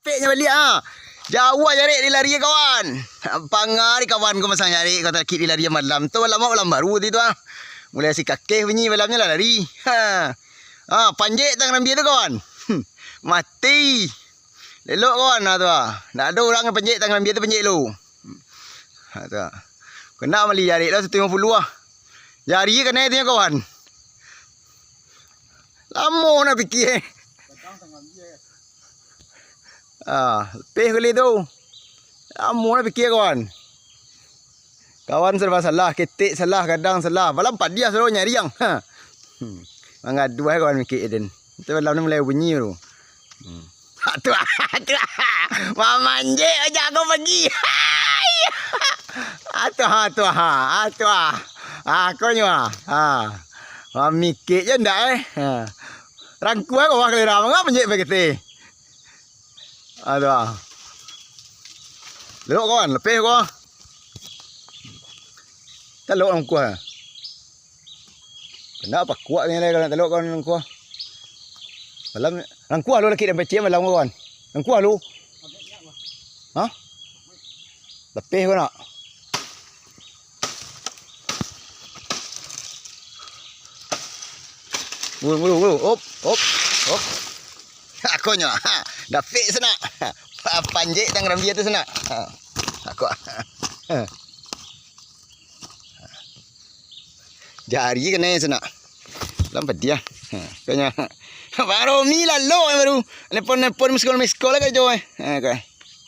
Peknya balik ah. Jauh lah cari dia lari kawan. Pangar kawan kau masang cari kau tak dia lari malam tu lama malam baru tu ah. Mulai si kakek bunyi malamnya lah lari. Ha. Ah, panjat tangan dia tu kawan. Hmm, Mati. Lelok kawan ah tu ah. Tak ada orang yang panjat tangan dia tu panjat lu. Ha tu ah. Kena mali jari dah 150 ah. Jari kena dia kawan. Lama nak fikir eh. Ah, lebih kali tu. Lama nak fikir kawan. Kawan serba salah, ketik salah, kadang salah. Malam empat dia selalu nyari yang. Ha. Hmm. Dua kawan mikir Eden. Tu malam ni mulai bunyi tu. Hmm. Ha tu ah, tu ah. Mama anje ajak aku pergi. Hai. Ha tu ha tu ha. Ha tu ah. Aku nyu ah. Ha. Ha mikir je ndak eh. Ha. Rangku aku wah kelera mangga menjek begitu. Aduh. ah. Lelok kawan, lepih kau. Telok orang kuah. Kenapa kuat ni lah kalau nak telok kawan orang kuah. Malam orang kuah lu lagi dan pecah malam kawan. Orang kuah lu. Ha? Lepih kau nak? Mulu mulu mulu. Op, op, op. Aku nyo. Ha, dah fix sana. Ha, Panjik tangan dia tu sana. Ha. Aku. Ha. Jari kena sana. Lambat dia. Ha, kanya. Baru mi lah lo baru. Telepon telepon sekolah sekolah ke jo. Ha, okay.